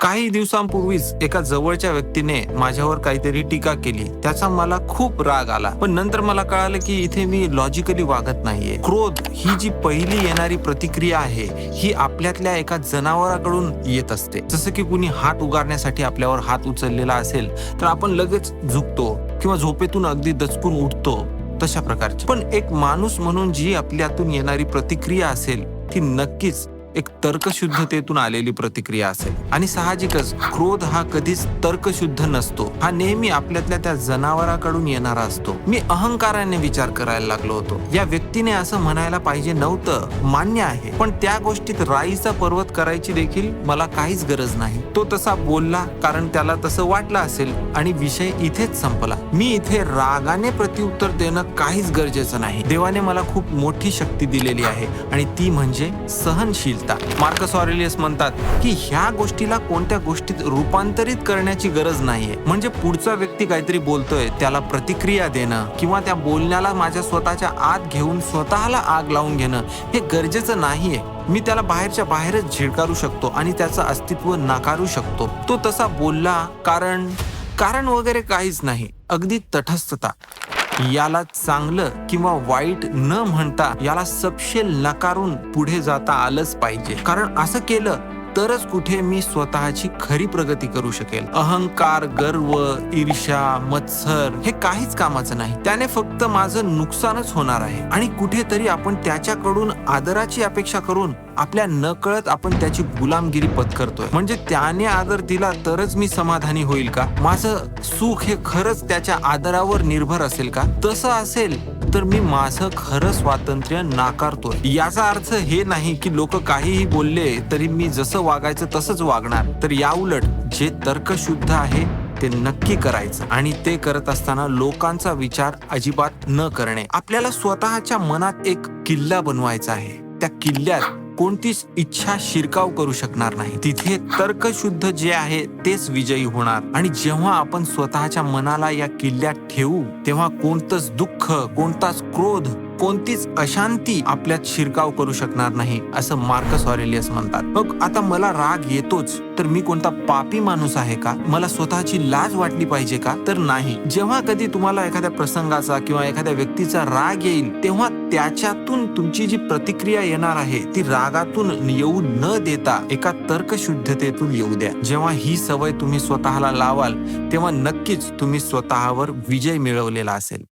काही दिवसांपूर्वीच एका जवळच्या व्यक्तीने माझ्यावर काहीतरी टीका केली. त्याचा मला खूप राग आला. पण नंतर मला कळालं की इथे मी लॉजिकली वागत नाहीये. क्रोध ही जी पहिली येणारी प्रतिक्रिया आहे ही आपल्यातल्या एका जनावराकडून येत असते. जसं की कुणी हात उगारण्यासाठी आपल्यावर हात उचललेला असेल तर आपण लगेच झुकतो किंवा झोपेतून अगदी दचकून उठतो तशा प्रकारची. पण एक माणूस म्हणून जी आपल्यातून येणारी प्रतिक्रिया असेल ती नक्कीच एक तर्कशुद्धतेतून आलेली प्रतिक्रिया असेल. आणि साहजिकच क्रोध हा कधीच तर्कशुद्ध नसतो. हा नेहमी आपल्यातल्या त्या जनावराकडून येणारा असतो. मी अहंकाराने विचार करायला लागलो होतो. या व्यक्तीने असं म्हणायला पाहिजे नव्हतं मान्य आहे. पण त्या गोष्टीत राईचा पर्वत करायची देखील मला काहीच गरज नाही. तो तसा बोलला कारण त्याला तसं वाटलं असेल आणि विषय इथेच संपला. मी इथे रागाने प्रत्युत्तर देणं काहीच गरजेचं नाही. देवाने मला खूप मोठी शक्ती दिलेली आहे आणि ती म्हणजे सहनशील. सहनशीलता मार्कस ऑरेलियस म्हणतात की ह्या गोष्टीला कोणत्या गोष्टीत रूपांतरित करण्याची गरज नाहीये. म्हणजे पुढचा व्यक्ती काहीतरी बोलतोय त्याला प्रतिक्रिया देणं किंवा त्या बोलण्याला माझ्या स्वतःच्या आत घेऊन स्वतःला आग लावून घेणं हे गरजेचं नाहीये. मी त्याला बाहेरच्या बाहेरच झिडकारू शकतो आणि त्याचं अस्तित्व नाकारू शकतो. तो तसा बोलला कारण कारण वगैरे काहीच नाही. अगदी तटस्थता. याला चांगलं किंवा वाईट न म्हणता याला सपशेल नकारून पुढे जाता आलंच पाहिजे. कारण असं केलं तरच कुठे मी स्वतःची खरी प्रगती करू शकेल. अहंकार गर्व ईर्ष्या मत्सर हे काहीच कामाचं नाही. त्याने फक्त माझं नुकसानच होणार आहे. आणि कुठेतरी आपण त्याच्याकडून आदराची अपेक्षा करून आपल्या नकळत आपण त्याची गुलामगिरी पत्करतोय. म्हणजे त्याने आदर दिला तरच मी समाधानी होईल का? माझं सुख हे खरंच त्याच्या आदरावर निर्भर असेल का? तसं असेल तर मी माझं खरं स्वातंत्र्य नाकारतोय. याचा अर्थ हे नाही की लोक काहीही बोलले तरी मी जसं वागायचं तसंच वागणार. तर याउलट जे तर्कशुद्ध आहे ते नक्की करायचं आणि ते करत असताना लोकांचा विचार अजिबात न करणे. आपल्याला स्वतःच्या मनात एक किल्ला बनवायचा आहे. त्या किल्ल्यात कोणतीच इच्छा शिरकाव करू शकणार नाही. तिथे तर्कशुद्ध जे आहे तेच विजयी होणार. आणि जेव्हा आपण स्वतःच्या मनाला या किल्ल्यात ठेवू तेव्हा कोणतंच दुःख कोणताच क्रोध कोणतीच अशांती आपल्यात शिरकाव करू शकणार नाही असं मार्कस ऑरेलियस म्हणतात. मग आता मला राग येतोच तर मी कोणता पापी माणूस आहे का? मला स्वतःची लाज वाटली पाहिजे का? तर नाही. जेव्हा कधी तुम्हाला एखाद्या प्रसंगाचा किंवा एखाद्या व्यक्तीचा राग येईल तेव्हा त्याच्यातून तुमची जी प्रतिक्रिया येणार आहे ती रागातून येऊ न देता एका तर्कशुद्धतेतून येऊ द्या. जेव्हा ही सवय तुम्ही स्वतःला लावाल तेव्हा नक्कीच तुम्ही स्वतःवर विजय मिळवलेला असेल.